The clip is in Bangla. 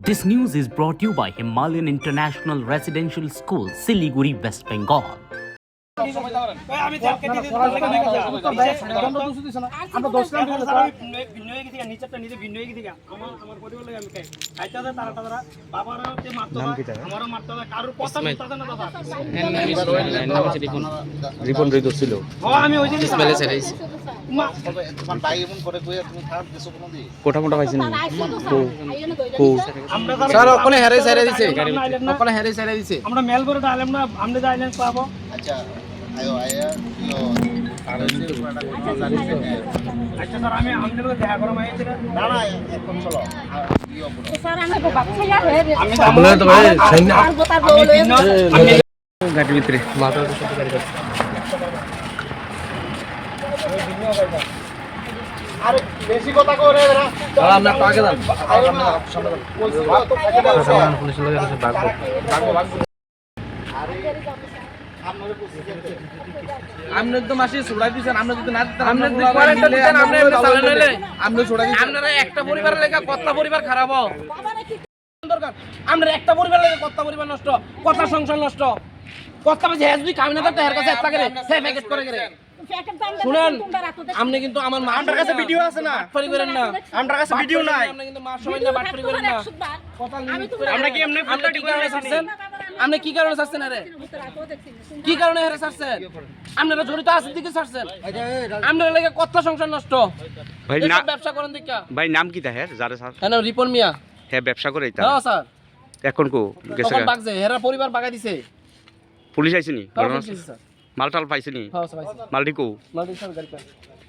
This news is brought to you by Himalayan International Residential School, Siliguri, West Bengal. Ripon হৃদয় ছিল কোঠা মোটা পাইছেন আমরা স্যার ওখানে হেরে ছেড়ে দিছে। ওখানে হেরে দিছে। আমরা মেলবোর্ড আইলাম না আমরা পাবো। আচ্ছা। স্যার আমি আমাদের লোক দেখা করা মাই আমি আপনারা তো ভাই আমি গাড়ির ভিতরে মাথা আমরা পাকে দাম পুলিশ লোকের কাছে ডাকবো দিছেন যদি না দিতেন যদি দিতেন এমনি চালান হইলে আপনারা একটা লেখা পরিবার খারাপ দরকার। আমরা একটা পরিবার লাগে কত পরিবার নষ্ট কত সংসার নষ্ট। কথা বাজে হ্যাঁ যদি কামিনা কাছে একটা করে সে প্যাকেট করে করে শুনেন আপনি কিন্তু আমার মা আমার কাছে ভিডিও আছে না? করেন না। আমার কাছে ভিডিও নাই। আপনি কিন্তু মা সবাই না করেন না। আমরা কি এমনি ছাড়ছেন? আপনি কি কারণে ছাড়ছেন আরে? কি কারণে হেরে ছাড়ছেন? আপনারা জড়িত আছেন দিকে ছাড়ছেন? আপনারা লাগে কত সংসার নষ্ট? ভাই না ব্যবসা করেন ভাই নাম কি তাহের যারে স্যার হ্যাঁ রিপন মিয়া। হ্যাঁ ব্যবসা করে এটা হ্যাঁ স্যার। এখন কো গেছে? বাগছে হেরা পরিবার বাগাই দিছে। পুলিশ আইছেনি স্যার? মাল টাল পাইছেনি? হ্যাঁ